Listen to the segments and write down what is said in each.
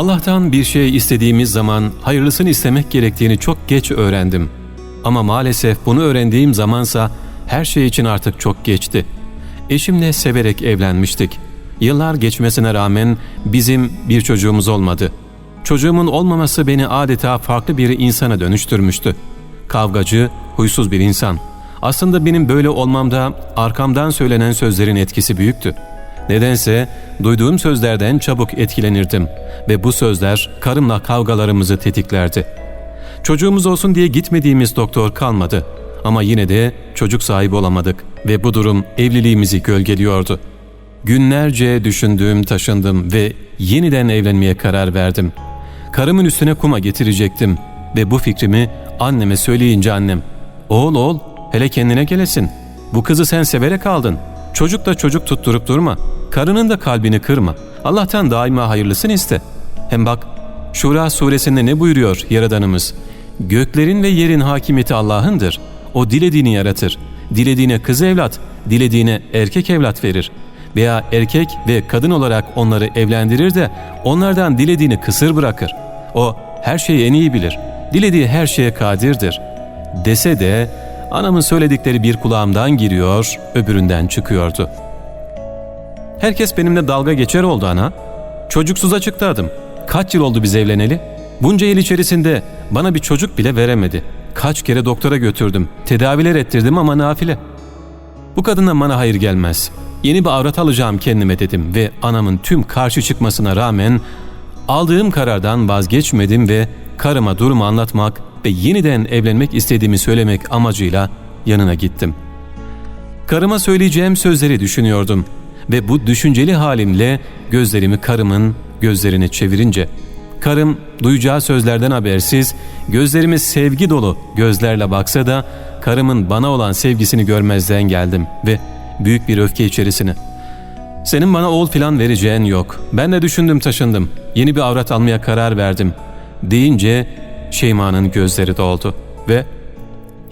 Allah'tan bir şey istediğimiz zaman hayırlısını istemek gerektiğini çok geç öğrendim. Ama maalesef bunu öğrendiğim zamansa her şey için artık çok geçti. Eşimle severek evlenmiştik. Yıllar geçmesine rağmen bizim bir çocuğumuz olmadı. Çocuğumun olmaması beni adeta farklı bir insana dönüştürmüştü. Kavgacı, huysuz bir insan. Aslında benim böyle olmamda arkamdan söylenen sözlerin etkisi büyüktü. Nedense duyduğum sözlerden çabuk etkilenirdim ve bu sözler karımla kavgalarımızı tetiklerdi. Çocuğumuz olsun diye gitmediğimiz doktor kalmadı ama yine de çocuk sahibi olamadık ve bu durum evliliğimizi gölgeliyordu. Günlerce düşündüm, taşındım ve yeniden evlenmeye karar verdim. Karımın üstüne kuma getirecektim ve bu fikrimi anneme söyleyince annem, ''Oğul oğul, hele kendine gelesin. Bu kızı sen severek aldın. Çocuk da çocuk tutturup durma. Karının da kalbini kırma. Allah'tan daima hayırlısını iste. Hem bak, Şura suresinde ne buyuruyor Yaradanımız? Göklerin ve yerin hakimiyeti Allah'ındır. O dilediğini yaratır. Dilediğine kız evlat, dilediğine erkek evlat verir. Veya erkek ve kadın olarak onları evlendirir de onlardan dilediğini kısır bırakır. O her şeyi en iyi bilir. Dilediği her şeye kadirdir. Dese de anamın söyledikleri bir kulağımdan giriyor, öbüründen çıkıyordu. Herkes benimle dalga geçer oldu ana. Çocuksuza çıktı adım. Kaç yıl oldu biz evleneli? Bunca yıl içerisinde bana bir çocuk bile veremedi. Kaç kere doktora götürdüm, tedaviler ettirdim ama nafile. Bu kadından bana hayır gelmez. Yeni bir avrat alacağım kendime dedim ve anamın tüm karşı çıkmasına rağmen aldığım karardan vazgeçmedim ve karıma durumu anlatmak ve yeniden evlenmek istediğimi söylemek amacıyla yanına gittim. Karıma söyleyeceğim sözleri düşünüyordum ve bu düşünceli halimle gözlerimi karımın gözlerine çevirince karım duyacağı sözlerden habersiz gözlerime sevgi dolu gözlerle baksa da karımın bana olan sevgisini görmezden geldim ve büyük bir öfke içerisine. Senin bana oğul filan vereceğin yok. Ben de düşündüm taşındım. Yeni bir avrat almaya karar verdim. Deyince Şeyma'nın gözleri doldu ve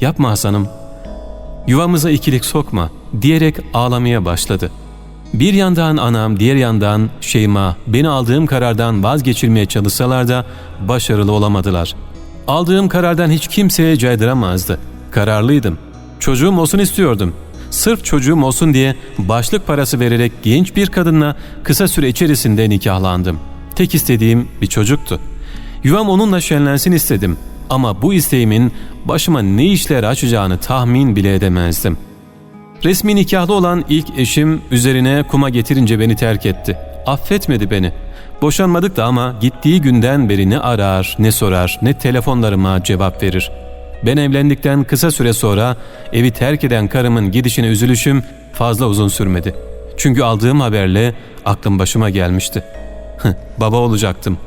''Yapma Hasan'ım, yuvamıza ikilik sokma.'' diyerek ağlamaya başladı. Bir yandan anam, diğer yandan Şeyma beni aldığım karardan vazgeçirmeye çalışsalar da başarılı olamadılar. Aldığım karardan hiç kimseye caydıramazdı. Kararlıydım. Çocuğum olsun istiyordum. Sırf çocuğum olsun diye başlık parası vererek genç bir kadınla kısa süre içerisinde nikahlandım. Tek istediğim bir çocuktu. Yuvam onunla şenlensin istedim ama bu isteğimin başıma ne işler açacağını tahmin bile edemezdim. Resmi nikahlı olan ilk eşim üzerine kuma getirince beni terk etti. Affetmedi beni. Boşanmadık da ama gittiği günden beri ne arar, ne sorar, ne telefonlarıma cevap verir. Ben evlendikten kısa süre sonra evi terk eden karımın gidişine üzülüşüm fazla uzun sürmedi. Çünkü aldığım haberle aklım başıma gelmişti. Baba olacaktım.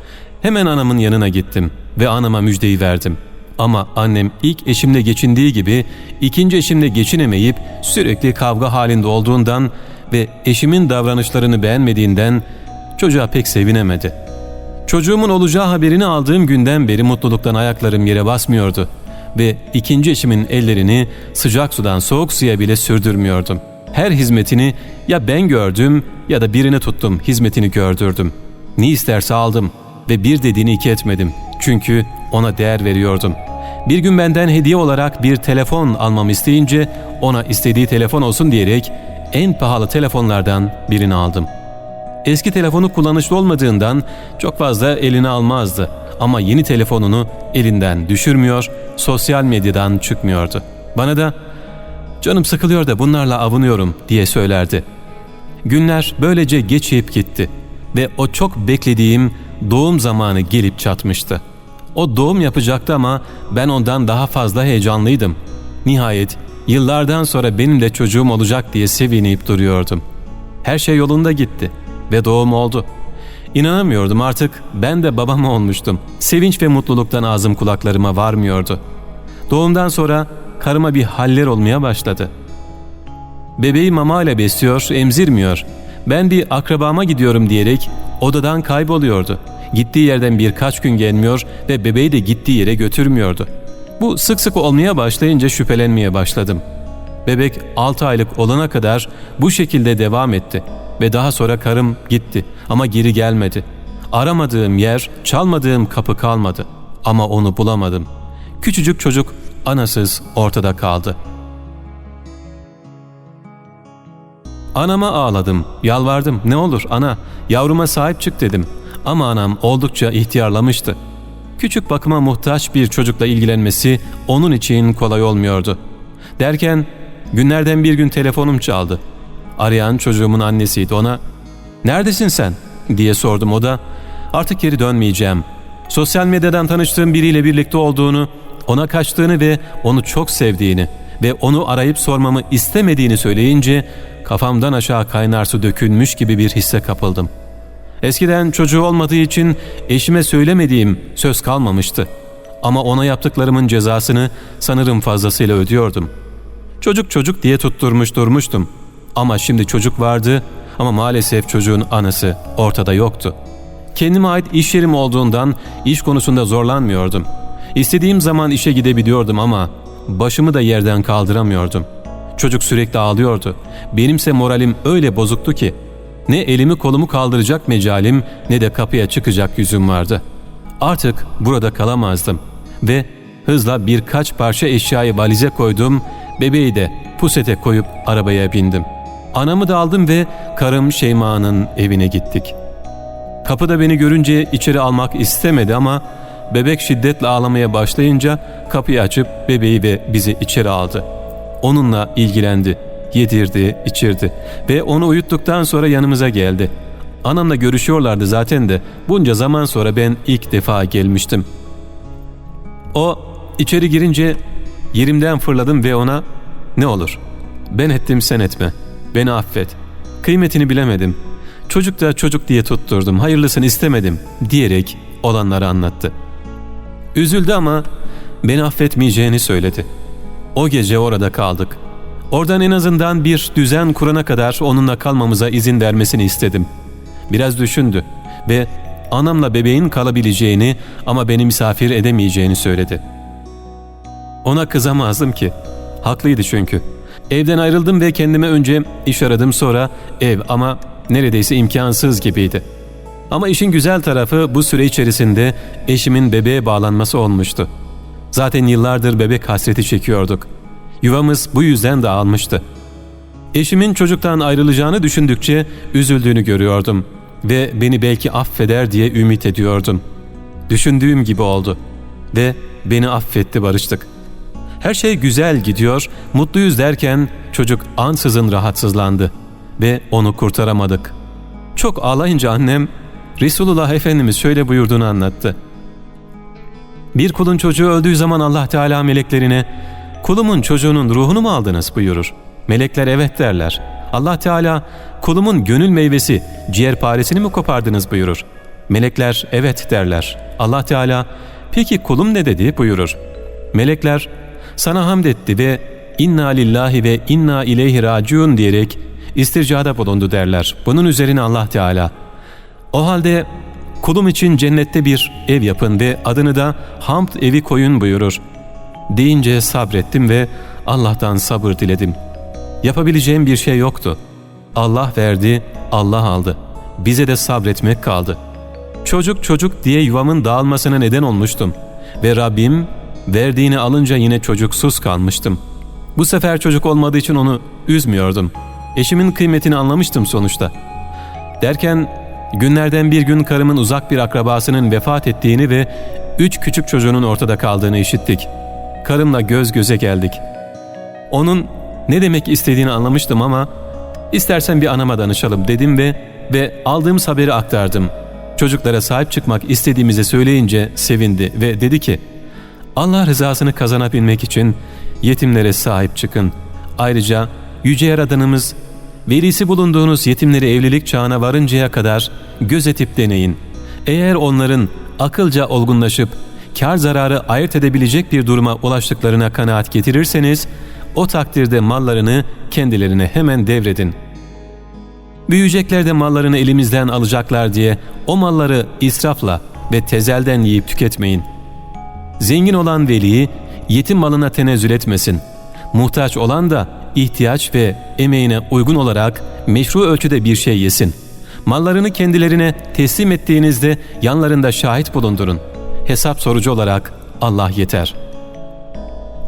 Hemen anamın yanına gittim ve anama müjdeyi verdim. Ama annem ilk eşimle geçindiği gibi ikinci eşimle geçinemeyip sürekli kavga halinde olduğundan ve eşimin davranışlarını beğenmediğinden çocuğa pek sevinemedi. Çocuğumun olacağı haberini aldığım günden beri mutluluktan ayaklarım yere basmıyordu ve ikinci eşimin ellerini sıcak sudan soğuk suya bile sürdürmüyordum. Her hizmetini ya ben gördüm ya da birini tuttum hizmetini gördürdüm. Ne isterse aldım ve bir dediğini iki etmedim. Çünkü ona değer veriyordum. Bir gün benden hediye olarak bir telefon almamı isteyince ona istediği telefon olsun diyerek en pahalı telefonlardan birini aldım. Eski telefonu kullanışlı olmadığından çok fazla eline almazdı ama yeni telefonunu elinden düşürmüyor, sosyal medyadan çıkmıyordu. Bana da canım sıkılıyor da bunlarla avunuyorum diye söylerdi. Günler böylece geçip gitti ve o çok beklediğim doğum zamanı gelip çatmıştı. O doğum yapacaktı ama ben ondan daha fazla heyecanlıydım. Nihayet yıllardan sonra benim de çocuğum olacak diye sevinip duruyordum. Her şey yolunda gitti ve doğum oldu. İnanamıyordum artık ben de babam olmuştum. Sevinç ve mutluluktan ağzım kulaklarıma varmıyordu. Doğumdan sonra karıma bir haller olmaya başladı. Bebeği mama ile besliyor, emzirmiyor. Ben bir akrabama gidiyorum diyerek odadan kayboluyordu. Gittiği yerden birkaç gün gelmiyor ve bebeği de gittiği yere götürmüyordu. Bu sık sık olmaya başlayınca şüphelenmeye başladım. Bebek 6 aylık olana kadar bu şekilde devam etti ve daha sonra karım gitti ama geri gelmedi. Aramadığım yer, çalmadığım kapı kalmadı. Ama onu bulamadım. Küçücük çocuk anasız ortada kaldı. Anama ağladım, yalvardım. Ne olur ana, yavruma sahip çık dedim. Ama anam oldukça ihtiyarlamıştı. Küçük bakıma muhtaç bir çocukla ilgilenmesi onun için kolay olmuyordu. Derken günlerden bir gün telefonum çaldı. Arayan çocuğumun annesiydi ona. ''Neredesin sen?'' diye sordum o da. ''Artık geri dönmeyeceğim. Sosyal medyadan tanıştığım biriyle birlikte olduğunu, ona kaçtığını ve onu çok sevdiğini ve onu arayıp sormamı istemediğini söyleyince kafamdan aşağı kaynar su dökülmüş gibi bir hisse kapıldım. Eskiden çocuğu olmadığı için eşime söylemediğim söz kalmamıştı. Ama ona yaptıklarımın cezasını sanırım fazlasıyla ödüyordum. Çocuk çocuk diye tutturmuş durmuştum. Ama şimdi çocuk vardı ama maalesef çocuğun anası ortada yoktu. Kendime ait iş yerim olduğundan iş konusunda zorlanmıyordum. İstediğim zaman işe gidebiliyordum ama başımı da yerden kaldıramıyordum. Çocuk sürekli ağlıyordu. Benimse moralim öyle bozuktu ki ne elimi kolumu kaldıracak mecalim ne de kapıya çıkacak yüzüm vardı. Artık burada kalamazdım ve hızla birkaç parça eşyayı valize koydum, bebeği de pusete koyup arabaya bindim. Anamı da aldım ve karım Şeyma'nın evine gittik. Kapıda beni görünce içeri almak istemedi ama bebek şiddetle ağlamaya başlayınca kapıyı açıp bebeği ve bizi içeri aldı. Onunla ilgilendi, yedirdi, içirdi ve onu uyuttuktan sonra yanımıza geldi. Anamla görüşüyorlardı zaten de bunca zaman sonra ben ilk defa gelmiştim. O içeri girince yerimden fırladım ve ona ''Ne olur ben ettim sen etme, beni affet, kıymetini bilemedim, çocuk da çocuk diye tutturdum, hayırlısını istemedim.'' diyerek olanları anlattı. Üzüldü ama beni affetmeyeceğini söyledi. O gece orada kaldık. Oradan en azından bir düzen kurana kadar onunla kalmamıza izin vermesini istedim. Biraz düşündü ve anamla bebeğin kalabileceğini ama beni misafir edemeyeceğini söyledi. Ona kızamazdım ki. Haklıydı çünkü. Evden ayrıldım ve kendime önce iş aradım sonra ev ama neredeyse imkansız gibiydi. Ama işin güzel tarafı bu süre içerisinde eşimin bebeğe bağlanması olmuştu. Zaten yıllardır bebek hasreti çekiyorduk. Yuvamız bu yüzden dağılmıştı. Eşimin çocuktan ayrılacağını düşündükçe üzüldüğünü görüyordum ve beni belki affeder diye ümit ediyordum. Düşündüğüm gibi oldu ve beni affetti barıştık. Her şey güzel gidiyor, mutluyuz derken çocuk ansızın rahatsızlandı ve onu kurtaramadık. Çok ağlayınca annem Resulullah Efendimiz şöyle buyurduğunu anlattı. Bir kulun çocuğu öldüğü zaman Allah Teala meleklerine kulumun çocuğunun ruhunu mu aldınız buyurur. Melekler evet derler. Allah Teala kulumun gönül meyvesi ciğer paresini mi kopardınız buyurur. Melekler evet derler. Allah Teala peki kulum ne dedi buyurur. Melekler sana hamd etti ve inna lillahi ve inna ileyhi raciun diyerek istircada bulundu derler. Bunun üzerine Allah Teala o halde kulum için cennette bir ev yapın ve adını da hamd evi koyun buyurur. Deyince sabrettim ve Allah'tan sabır diledim. Yapabileceğim bir şey yoktu. Allah verdi, Allah aldı. Bize de sabretmek kaldı. Çocuk çocuk diye yuvamın dağılmasına neden olmuştum. Ve Rabbim verdiğini alınca yine çocuksuz kalmıştım. Bu sefer çocuk olmadığı için onu üzmüyordum. Eşimin kıymetini anlamıştım sonuçta. Derken Günlerden bir gün karımın uzak bir akrabasının vefat ettiğini ve üç küçük çocuğunun ortada kaldığını işittik. Karımla göz göze geldik. Onun ne demek istediğini anlamıştım ama istersen bir anama danışalım dedim ve ve aldığım haberi aktardım. Çocuklara sahip çıkmak istediğimizi söyleyince sevindi ve dedi ki Allah rızasını kazanabilmek için yetimlere sahip çıkın. Ayrıca Yüce Yaradanımız Velisi bulunduğunuz yetimleri evlilik çağına varıncaya kadar gözetip deneyin. Eğer onların akılca olgunlaşıp kar zararı ayırt edebilecek bir duruma ulaştıklarına kanaat getirirseniz, o takdirde mallarını kendilerine hemen devredin. Büyüyecekler de mallarını elimizden alacaklar diye o malları israfla ve tezelden yiyip tüketmeyin. Zengin olan veliyi yetim malına tenezzül etmesin. Muhtaç olan da ihtiyaç ve emeğine uygun olarak meşru ölçüde bir şey yesin. Mallarını kendilerine teslim ettiğinizde yanlarında şahit bulundurun. Hesap sorucu olarak Allah yeter.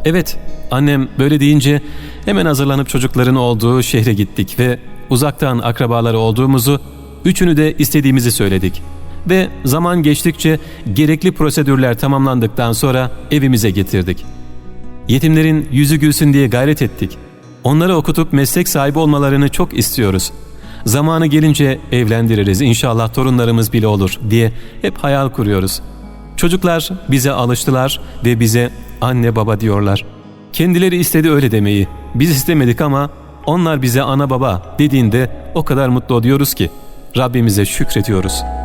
Evet, annem böyle deyince hemen hazırlanıp çocukların olduğu şehre gittik ve uzaktan akrabaları olduğumuzu, üçünü de istediğimizi söyledik. Ve zaman geçtikçe gerekli prosedürler tamamlandıktan sonra evimize getirdik. Yetimlerin yüzü gülsün diye gayret ettik. Onları okutup meslek sahibi olmalarını çok istiyoruz. Zamanı gelince evlendiririz inşallah torunlarımız bile olur diye hep hayal kuruyoruz. Çocuklar bize alıştılar ve bize anne baba diyorlar. Kendileri istedi öyle demeyi. Biz istemedik ama onlar bize ana baba dediğinde o kadar mutlu oluyoruz ki Rabbimize şükrediyoruz.''